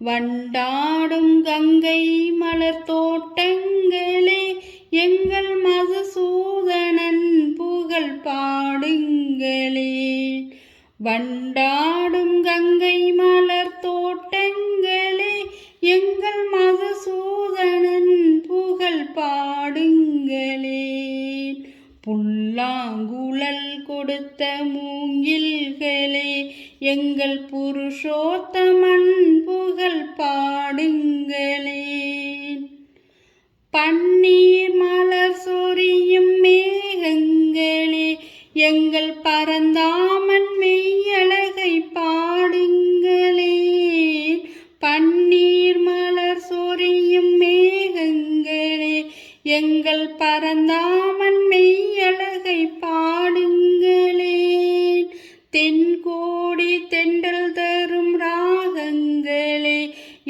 வண்டாடும் கங்கை மலர் தோட்டங்களே எங்கள் மதுசூதனன் புகழ் பாடுங்களே. வண்டாடும் கங்கை மலர் தோட்டங்களே எங்கள் மதுசூதனன் புகழ் பாடுங்களே. புல்லாங்குழல் கொடுத்த மூங்கில் எங்கள் புருஷோத்தமன் புகழ் பாடுங்களேன். பன்னீர் மலர் சொரியும் மேகங்களே எங்கள் பரந்தாமன் மெய்யழகை பாடுங்களே பன்னீர் மலர் சொரியும் மேகங்களே எங்கள் பரந்தாமன் மெய்யழகை பாடுங்களே தென்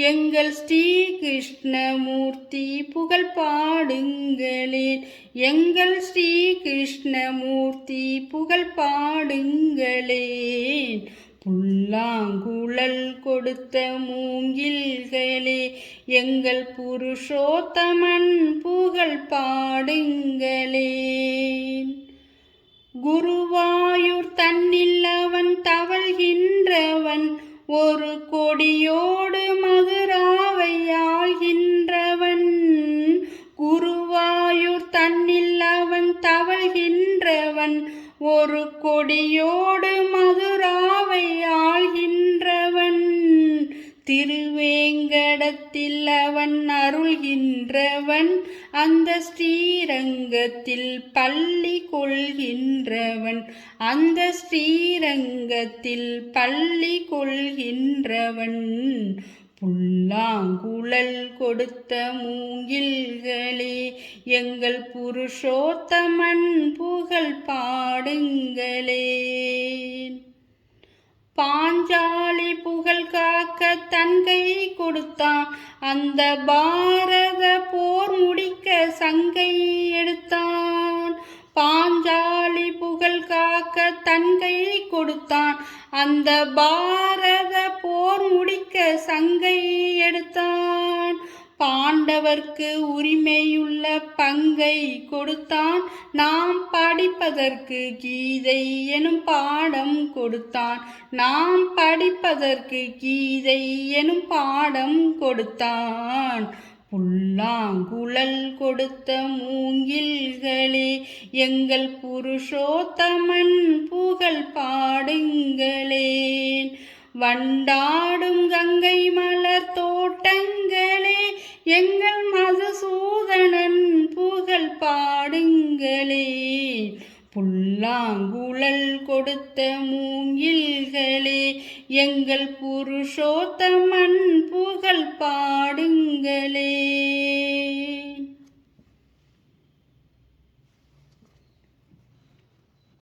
எங்கள் ஸ்ரீ கிருஷ்ணமூர்த்தி புகழ் பாடுங்களேன். எங்கள் ஸ்ரீ கிருஷ்ணமூர்த்தி புகழ் பாடுங்களேன். புல்லாங்குழல் கொடுத்த மூங்கில்களே எங்கள் புருஷோத்தமன் புகழ் பாடுங்களேன். குருவாயூர் தன்னில் அவன் தவழ்கின்றவன் ஒரு ஒரு கொடியோடு மதுராவை ஆள்கின்றவன். திருவேங்கடத்தில் அவன் அருள்கின்றவன். அந்த ஸ்ரீரங்கத்தில் பள்ளி கொள்கின்றவன். அந்த ஸ்ரீரங்கத்தில் பள்ளி கொள்கின்றவன். புல்லாங்குழல் கொடுத்த மூங்கில்களே எங்கள் புருஷோத்தமன் புகழ் பாடுங்களே. பாஞ்சாலி புகழ் காக்க தங்கை கொடுத்தான் அந்த பாரத போர் முடிக்க சங்கை கொடுத்தான். அந்த பாரத போர் முடிக்க சங்கை எடுத்தான். பாண்டவர்க்கு உரிமையுள்ள பங்கை கொடுத்தான். நாம் படிப்பதற்கு கீதை எனும் பாடம் கொடுத்தான். நாம் படிப்பதற்கு கீதை எனும் பாடம் கொடுத்தான். புல்லாங்குழல் கொடுத்த மூங்கில்களே எங்கள் புருஷோத்தமன் பூ வாடுங்களேன் வண்டாடும் கங்கை மலர் தோட்டங்களே எங்கள் மதுசூதனன் புகழ் பாடுங்களே புல்லாங்குழல் கொடுத்த மூங்கில்களே எங்கள் புருஷோத்தமன் புகழ் பாடுங்களே